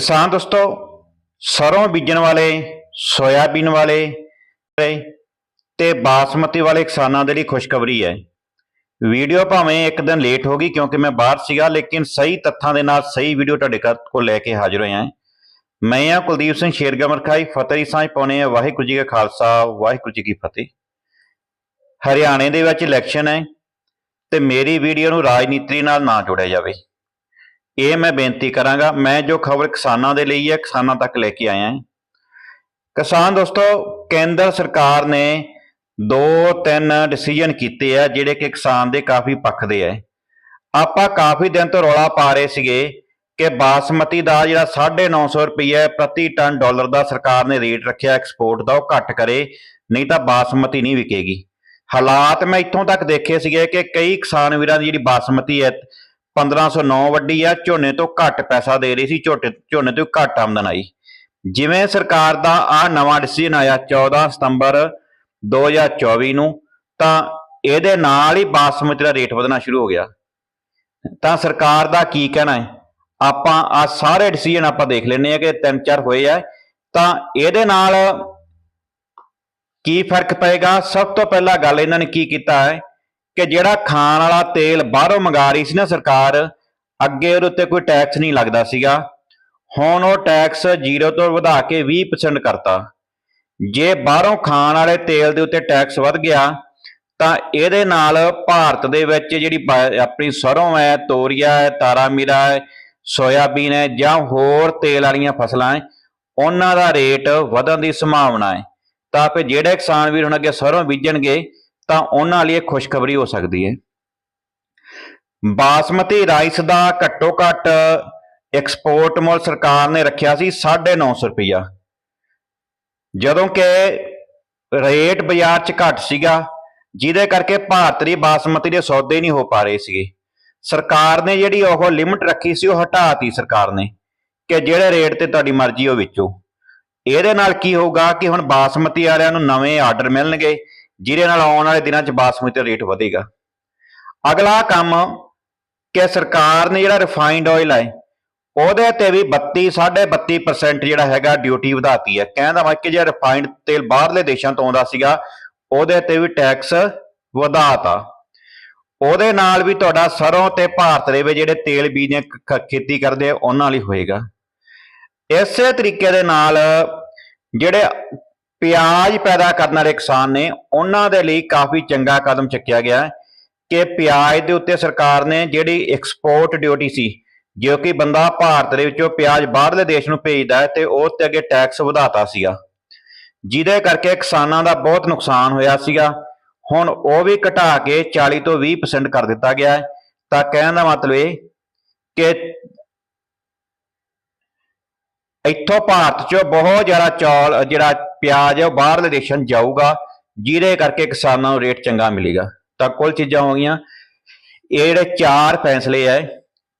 ਕਿਸਾਨ ਦੋਸਤੋ, ਸਰੋਂ ਬੀਜਣ ਵਾਲੇ, ਸੋਇਆਬੀਨ ਵਾਲੇ ਤੇ ਬਾਸਮਤੀ ਵਾਲੇ ਕਿਸਾਨਾਂ ਦੇ ਲਈ ਖੁਸ਼ਖਬਰੀ ਹੈ। ਵੀਡੀਓ ਭਾਵੇਂ ਇੱਕ ਦਿਨ ਲੇਟ ਹੋ ਗਈ ਕਿਉਂਕਿ ਮੈਂ ਬਾਹਰ ਸੀਗਾ, ਲੇਕਿਨ ਸਹੀ ਤੱਥਾਂ ਦੇ ਨਾਲ ਸਹੀ ਵੀਡੀਓ ਤੁਹਾਡੇ ਘਰ ਕੋਲ ਲੈ ਕੇ ਹਾਜ਼ਰ ਹੋਇਆ ਮੈਂ ਆ ਕੁਲਦੀਪ ਸਿੰਘ ਸ਼ੇਰਗਮਰ ਖਾਈ ਫਤਿਹ ਸਾਂਝ ਪਾਉਣੇ ਆ ਵਾਹਿਗੁਰੂ ਜੀ ਕਾ ਖਾਲਸਾ, ਵਾਹਿਗੁਰੂ ਜੀ ਕੀ ਫਤਿਹ। ਹਰਿਆਣੇ ਦੇ ਵਿੱਚ ਇਲੈਕਸ਼ਨ ਹੈ ਤੇ ਮੇਰੀ ਵੀਡੀਓ ਨੂੰ ਰਾਜਨੀਤੀ ਨਾਲ ਨਾ ਜੋੜਿਆ ਜਾਵੇ। ਇਹ ਮੈਂ ਬੇਨਤੀ ਕਰਾਂਗਾ, ਮੈਂ ਜੋ ਖਬਰ ਕਿਸਾਨਾਂ ਦੇ ਲਈ ਹੈ, ਕਿਸਾਨਾਂ ਤੱਕ ਲੈ ਕੇ ਆਇਆ ਹਾਂ। ਕਿਸਾਨ ਦੋਸਤੋ, ਕੇਂਦਰ ਸਰਕਾਰ ਨੇ ਦੋ ਤਿੰਨ ਡਿਸੀਜਨ ਕੀਤੇ ਆ, ਜਿਹੜੇ ਕਿ ਕਿਸਾਨ ਦੇ ਕਾਫੀ ਪੱਖ ਦੇ ਆ। ਆਪਾਂ ਕਾਫੀ ਦਿਨ ਤੋਂ ਰੌਲਾ ਪਾ ਰਹੇ ਸੀਗੇ ਕਿ ਬਾਸਮਤੀ ਦਾ ਜਿਹੜਾ 950 ਰੁਪਏ ਪ੍ਰਤੀ ਟਨ ਡਾਲਰ ਦਾ ਸਰਕਾਰ ਨੇ ਰੇਟ ਰੱਖਿਆ, ਐਕਸਪੋਰਟ ਦਾ, ਉਹ ਘੱਟ ਕਰੇ, ਨਹੀਂ ਤਾਂ ਬਾਸਮਤੀ ਨਹੀਂ ਵਿਕੇਗੀ। ਹਾਲਾਤ ਮੈਂ ਇੱਥੋਂ ਤੱਕ ਦੇਖੇ ਸੀਗੇ ਕਿ ਕਈ ਕਿਸਾਨ ਵੀਰਾਂ ਦੀ ਜਿਹੜੀ ਬਾਸਮਤੀ ਹੈ 1509 ਵੱਡੀ ਆ, ਝੋਨੇ ਤੋਂ ਘੱਟ ਪੈਸਾ ਦੇ ਰਹੀ ਸੀ, ਝੋਟੇ, ਝੋਨੇ ਤੋਂ ਘੱਟ ਆਮਦਨ ਆਈ। ਜਿਵੇਂ ਸਰਕਾਰ ਦਾ ਆ ਨਵਾਂ ਡਿਸੀਜਨ ਆਇਆ 14 ਸਤੰਬਰ 2024 ਨੂੰ, ਤਾਂ ਇਹਦੇ ਨਾਲ ਹੀ ਬਾਸਮਤੀ ਦਾ ਰੇਟ ਵਧਣਾ ਸ਼ੁਰੂ ਹੋ ਗਿਆ। ਤਾਂ ਸਰਕਾਰ ਦਾ ਕੀ ਕਹਿਣਾ ਹੈ? ਆਪਾਂ ਆ ਸਾਰੇ ਡਿਸੀਜਨ ਆਪਾਂ ਦੇਖ ਲੈਣੇ ਆ ਕਿ ਤਿੰਨ ਚਾਰ ਹੋਏ ਆ। ਤਾਂ ਇਹਦੇ ਨਾਲ ਕੀ ਫ਼ਰਕ ਪਏਗਾ? ਸਭ ਤੋਂ ਪਹਿਲਾਂ ਗੱਲ ਇਹਨਾਂ ਨੇ ਕੀ ਕੀਤਾ ਹੈ? ਕਿ ਜਿਹੜਾ ਖਾਣ ਵਾਲਾ ਤੇਲ ਬਾਹਰੋਂ ਮੰਗਾ ਰਹੀ ਸੀ ਨਾ ਸਰਕਾਰ, ਅੱਗੇ ਉਹਦੇ ਉੱਤੇ ਕੋਈ ਟੈਕਸ ਨਹੀਂ ਲੱਗਦਾ ਸੀਗਾ। ਹੁਣ ਉਹ ਟੈਕਸ 0 ਤੋਂ ਵਧਾ ਕੇ 20% ਕਰਤਾ। ਜੇ ਬਾਹਰੋਂ ਖਾਣ ਵਾਲੇ ਤੇਲ ਦੇ ਉੱਤੇ ਟੈਕਸ ਵੱਧ ਗਿਆ, ਤਾਂ ਇਹਦੇ ਨਾਲ ਭਾਰਤ ਦੇ ਵਿੱਚ ਜਿਹੜੀ ਆਪਣੀ ਸਰੋਂ ਹੈ, ਤੋਰੀਆ ਹੈ ਤਾਰਾ ਮੀਰਾ ਹੈ, ਸੋਇਆਬੀਨ ਹੈ ਜਾਂ ਹੋਰ ਤੇਲ ਵਾਲੀਆਂ ਫਸਲਾਂ ਹੈ, ਉਹਨਾਂ ਦਾ ਰੇਟ ਵਧਣ ਦੀ ਸੰਭਾਵਨਾ ਹੈ। ਤਾਂ ਕਿ ਜਿਹੜੇ ਕਿਸਾਨ ਵੀਰ ਹੁਣ ਅੱਗੇ ਸਰੋਂ ਬੀਜਣਗੇ ਤਾਂ ਉਹਨਾਂ ਲਈ ਇਹ ਖੁਸ਼ਖਬਰੀ ਹੋ ਸਕਦੀ ਹੈ। ਬਾਸਮਤੀ ਰਾਈਸ ਦਾ ਘੱਟੋ ਘੱਟ ਐਕਸਪੋਰਟ ਮੁੱਲ ਸਰਕਾਰ ਨੇ ਰੱਖਿਆ ਸੀ 950 ਰੁਪਇਆ ਜਦੋਂ ਕਿ ਰੇਟ ਬਾਜ਼ਾਰ 'ਚ ਘੱਟ ਸੀਗਾ, ਜਿਹਦੇ ਕਰਕੇ ਭਾਰਤ ਦੀ ਬਾਸਮਤੀ ਦੇ ਸੌਦੇ ਨਹੀਂ ਹੋ ਪਾ ਰਹੇ ਸੀਗੇ। ਸਰਕਾਰ ਨੇ ਜਿਹੜੀ ਉਹ ਲਿਮਟ ਰੱਖੀ ਸੀ, ਉਹ ਹਟਾਤੀ ਸਰਕਾਰ ਨੇ ਕਿ ਜਿਹੜੇ ਰੇਟ ਤੇ ਤੁਹਾਡੀ ਮਰਜ਼ੀ ਉਹ ਵਿੱਚੋਂ। ਇਹਦੇ ਨਾਲ ਕੀ ਹੋਊਗਾ ਕਿ ਹੁਣ ਬਾਸਮਤੀ ਵਾਲਿਆਂ ਨੂੰ ਨਵੇਂ ਆਰਡਰ ਮਿਲਣਗੇ ਜਿਹਦੇ ਨਾਲ ਆਉਣ ਵਾਲੇ ਦਿਨਾਂ 'ਚ ਬਾਸਮਤੀ ਦਾ ਰੇਟ ਵਧੇਗਾ। ਅਗਲਾ ਕੰਮ ਕਿ ਸਰਕਾਰ ਨੇ ਜਿਹੜਾ ਰਿਫਾਈਨਡ ਆਇਲ ਹੈ ਉਹਦੇ ਤੇ ਵੀ 32 32% ਜਿਹੜਾ ਹੈਗਾ ਡਿਊਟੀ ਵਧਾਤੀ ਹੈ। ਕਹਿੰਦਾ ਵਾ ਕਿ ਜਿਹੜਾ ਰਿਫਾਈਨਡ ਤੇਲ ਬਾਹਰਲੇ ਦੇਸ਼ਾਂ ਤੋਂ ਆਉਂਦਾ ਸੀਗਾ, ਉਹਦੇ ਤੇ ਵੀ ਟੈਕਸ ਵਧਾਤਾ। ਉਹਦੇ ਨਾਲ ਵੀ ਤੁਹਾਡਾ ਸਰੋਂ ਤੇ ਭਾਰਤ ਦੇ ਵਿੱਚ ਜਿਹੜੇ ਤੇਲ ਬੀਜ ਨੇ ਖੇਤੀ ਕਰਦੇ ਆ, ਉਹਨਾਂ ਲਈ ਹੋਏਗਾ। ਇਸੇ ਤਰੀਕੇ ਦੇ ਨਾਲ ਜਿਹੜੇ ਪਿਆਜ਼ ਪੈਦਾ ਕਰਨ ਵਾਲੇ ਕਿਸਾਨ ਨੇ ਉਹਨਾਂ ਦੇ ਲਈ ਕਾਫੀ ਚੰਗਾ ਕਦਮ ਚੱਕਿਆ ਗਿਆ ਕਿ ਪਿਆਜ਼ ਦੇ ਉੱਤੇ ਸਰਕਾਰ ਨੇ ਜਿਹੜੀ ਐਕਸਪੋਰਟ ਡਿਊਟੀ ਸੀ, ਜੋ ਕਿ ਬੰਦਾ ਭਾਰਤ ਦੇ ਵਿੱਚੋਂ ਪਿਆਜ਼ ਬਾਹਰਲੇ ਦੇਸ਼ ਨੂੰ ਭੇਜਦਾ ਹੈ ਤੇ ਉਹ ਤੇ ਅੱਗੇ ਟੈਕਸ ਵਧਾਤਾ ਸੀਗਾ। ਜਿਹਦੇ ਕਰਕੇ ਕਿਸਾਨਾਂ ਦਾ ਬਹੁਤ ਨੁਕਸਾਨ ਹੋਇਆ ਸੀਗਾ। ਹੁਣ ਉਹ ਵੀ ਘਟਾ ਕੇ 40 ਤੋਂ 20% ਕਰ ਦਿੱਤਾ ਗਿਆ ਹੈ। ਤਾਂ ਕਹਿਣ ਦਾ ਮਤਲਬ ਇਹ ਕਿ ਇੱਥੋਂ ਭਾਰਤ 'ਚੋਂ ਬਹੁਤ ਜ਼ਿਆਦਾ ਚੌਲ ਜਿਹੜਾ ਪਿਆਜ਼ ਹੈ ਉਹ ਬਾਹਰਲੇ ਦੇਸ਼ਾਂ ਜਾਊਗਾ ਜਿਹਦੇ ਕਰਕੇ ਕਿਸਾਨਾਂ ਨੂੰ ਰੇਟ ਚੰਗਾ ਮਿਲੇਗਾ। ਤਾਂ ਕੁੱਲ ਚੀਜ਼ਾਂ ਹੋ ਗਈਆਂ। ਇਹ ਜਿਹੜੇ ਚਾਰ ਫੈਸਲੇ ਹੈ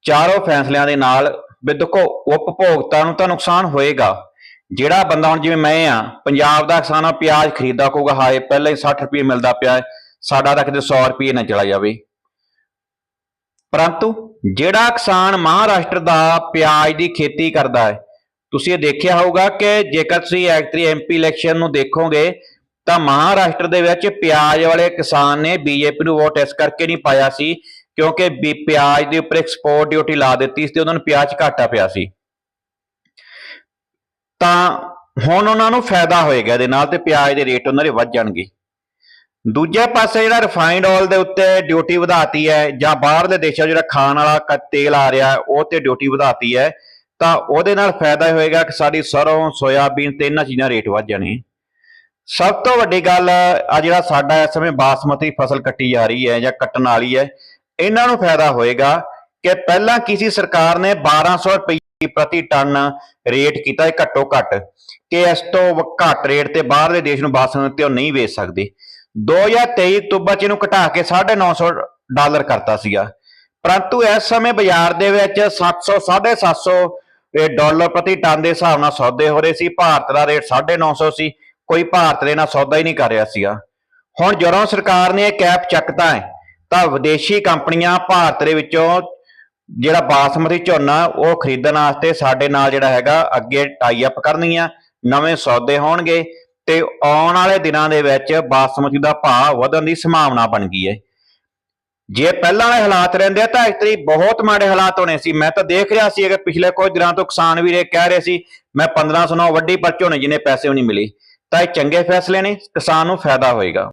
ਚਾਰੋਂ ਫੈਸਲਿਆਂ ਦੇ ਨਾਲ ਵੀ ਦੇਖੋ ਉਪਭੋਗਤਾ ਨੂੰ ਤਾਂ ਨੁਕਸਾਨ ਹੋਏਗਾ। ਜਿਹੜਾ ਬੰਦਾ ਹੁਣ ਜਿਵੇਂ ਮੈਂ ਆ ਪੰਜਾਬ ਦਾ ਕਿਸਾਨ ਆ ਪਿਆਜ਼ ਖਰੀਦਦਾ ਕਹੂਗਾ ਹਾਏ ਪਹਿਲਾਂ ਹੀ 60 ਰੁਪਏ ਮਿਲਦਾ ਪਿਆ ਹੈ, ਸਾਡਾ ਤਾਂ ਕਿਤੇ 100 ਰੁਪਏ ਨਾ ਚਲਾ ਜਾਵੇ। ਪਰੰਤੂ ਜਿਹੜਾ ਕਿਸਾਨ ਮਹਾਰਾਸ਼ਟਰ ਦਾ ਪਿਆਜ਼ ਦੀ ਖੇਤੀ ਕਰਦਾ ਹੈ ਤੁਸੀਂ ਇਹ ਦੇਖਿਆ ਹੋਊਗਾ ਕਿ ਜੇਕਰ ਤੁਸੀਂ ਐਕਟਰੀ ਐਮਪੀ ਇਲੈਕਸ਼ਨ ਨੂੰ ਦੇਖੋਗੇ, ਤਾਂ ਮਹਾਰਾਸ਼ਟਰ ਦੇ ਵਿੱਚ ਪਿਆਜ਼ ਵਾਲੇ ਕਿਸਾਨ ਨੇ ਬੀਜੇਪੀ ਨੂੰ ਵੋਟ ਇਸ ਕਰਕੇ ਨਹੀਂ ਪਾਇਆ ਸੀ, ਕਿਉਂਕਿ ਵੀ ਪਿਆਜ਼ ਦੇ ਉੱਪਰ ਐਕਸਪੋਰਟ ਡਿਊਟੀ ਲਾ ਦਿੱਤੀ ਸੀ ਤੇ ਉਹਨਾਂ ਨੂੰ ਪਿਆਜ਼ ਘਾਟਾ ਪਿਆ ਸੀ। ਤਾਂ ਹੁਣ ਉਹਨਾਂ ਨੂੰ ਫਾਇਦਾ ਹੋਏਗਾ ਇਹਦੇ ਨਾਲ ਤੇ ਪਿਆਜ਼ ਦੇ ਰੇਟ ਉਹਨਾਂ ਦੇ ਵੱਧ ਜਾਣਗੇ। ਦੂਜੇ ਪਾਸੇ ਜਿਹੜਾ ਰਿਫਾਈਨਡ ਆਇਲ ਦੇ ਉੱਤੇ ਡਿਊਟੀ ਵਧਾਤੀ ਹੈ ਜਾਂ ਬਾਹਰਲੇ ਦੇਸ਼ਾਂ ਜਿਹੜਾ ਖਾਣ ਵਾਲਾ ਕ- ਤੇਲ ਆ ਰਿਹਾ, ਉਹ ਤੇ ਡਿਊਟੀ ਵਧਾਤੀ ਹੈ। ਤਾਂ ਉਹਦੇ ਨਾਲ ਫਾਇਦਾ ਹੋਏਗਾ ਕਿ ਸਾਡੀ ਸਰੋਂ, ਸੋਇਆਬੀਨ ਤੇ ਇਹਨਾਂ ਚੀਜ਼ਾਂ ਰੇਟ ਵੱਧ ਜਾਣੇ। ਸਭ ਤੋਂ ਵੱਡੀ ਗੱਲ, ਆ ਜਿਹੜਾ ਸਾਡਾ ਇਸ ਸਮੇਂ ਬਾਸਮਤੀ ਫਸਲ ਕੱਟੀ ਜਾ ਰਹੀ ਹੈ ਜਾਂ ਕੱਟਣ ਵਾਲੀ ਹੈ, ਇਹਨਾਂ ਨੂੰ ਫਾਇਦਾ ਹੋਏਗਾ ਕਿ ਪਹਿਲਾਂ ਕਿਸੇ ਸਰਕਾਰ ਨੇ 1200 ਰੁਪਏ ਪ੍ਰਤੀ ਟਨ ਰੇਟ ਕੀਤਾ ਹੈ ਘੱਟੋ ਘੱਟ, ਕਿ ਇਸ ਤੋਂ ਘੱਟ ਰੇਟ ਤੇ ਬਾਹਰਲੇ ਦੇਸ਼ ਨੂੰ ਬਾਸਮਤੀ ਉਹ ਨਹੀਂ ਵੇਚ ਸਕਦੇ। 2023 ਅਕਤੂਬਰ ਚ ਇਹਨੂੰ ਘਟਾ ਕੇ 950 ਡਾਲਰ ਕਰਤਾ ਸੀਗਾ। ਪਰੰਤੂ ਇਸ ਸਮੇਂ ਬਾਜ਼ਾਰ ਦੇ ਵਿੱਚ 700 750 ਇਹ ਡਾਲਰ ਪ੍ਰਤੀ ਟਨ ਦੇ ਹਿਸਾਬ ਨਾਲ ਸੌਦੇ ਹੋ ਰਹੇ ਸੀ, ਭਾਰਤ ਦਾ ਰੇਟ 950 ਸੀ ਕੋਈ ਭਾਰਤ ਦੇ ਨਾਲ ਸੌਦਾ ਹੀ ਨਹੀਂ ਕਰ ਰਿਹਾ ਸੀਗਾ। ਹੁਣ ਜਦੋਂ ਸਰਕਾਰ ਨੇ ਇਹ ਕੈਪ ਚੱਕਤਾ ਹੈ, ਤਾਂ ਵਿਦੇਸ਼ੀ ਕੰਪਨੀਆਂ ਭਾਰਤ ਦੇ ਵਿੱਚੋਂ ਜਿਹੜਾ ਬਾਸਮਤੀ ਝੋਨਾ, ਉਹ ਖਰੀਦਣ ਵਾਸਤੇ ਸਾਡੇ ਨਾਲ ਜਿਹੜਾ ਹੈਗਾ, ਅੱਗੇ ਟਾਈ ਅਪ ਕਰਨਗੀਆਂ, ਨਵੇਂ ਸੌਦੇ ਹੋਣਗੇ ਤੇ ਆਉਣ ਵਾਲੇ ਦਿਨਾਂ ਦੇ ਵਿੱਚ ਬਾਸਮਤੀ ਦਾ ਭਾਅ ਵਧਣ ਦੀ ਸੰਭਾਵਨਾ ਬਣ ਗਈ ਹੈ। ਜੇ ਪਹਿਲਾਂ ਵਾਲੇ ਹਾਲਾਤ ਰਹਿੰਦੇ ਆ ਤਾਂ ਇਸ ਤਰੀ ਬਹੁਤ ਮਾੜੇ ਹਾਲਾਤ ਹੋਣੇ ਸੀ। ਮੈਂ ਤਾਂ ਦੇਖ ਰਿਹਾ ਸੀ ਕਿ ਪਿਛਲੇ ਕੁਝ ਦਿਨਾਂ ਤੋਂ ਕਿਸਾਨ ਵੀਰੇ ਕਹਿ ਰਹੇ ਸੀ, ਮੈਂ 1500 ਨਾਲ ਵੱਡੀ ਪਰ ਝੋਨੇ ਜਿਹਨੇ ਪੈਸੇ ਵੀ ਨਹੀਂ ਮਿਲੀ। ਤਾਂ ਇਹ ਚੰਗੇ ਫੈਸਲੇ ਨੇ, ਕਿਸਾਨ ਨੂੰ ਫਾਇਦਾ ਹੋਏਗਾ।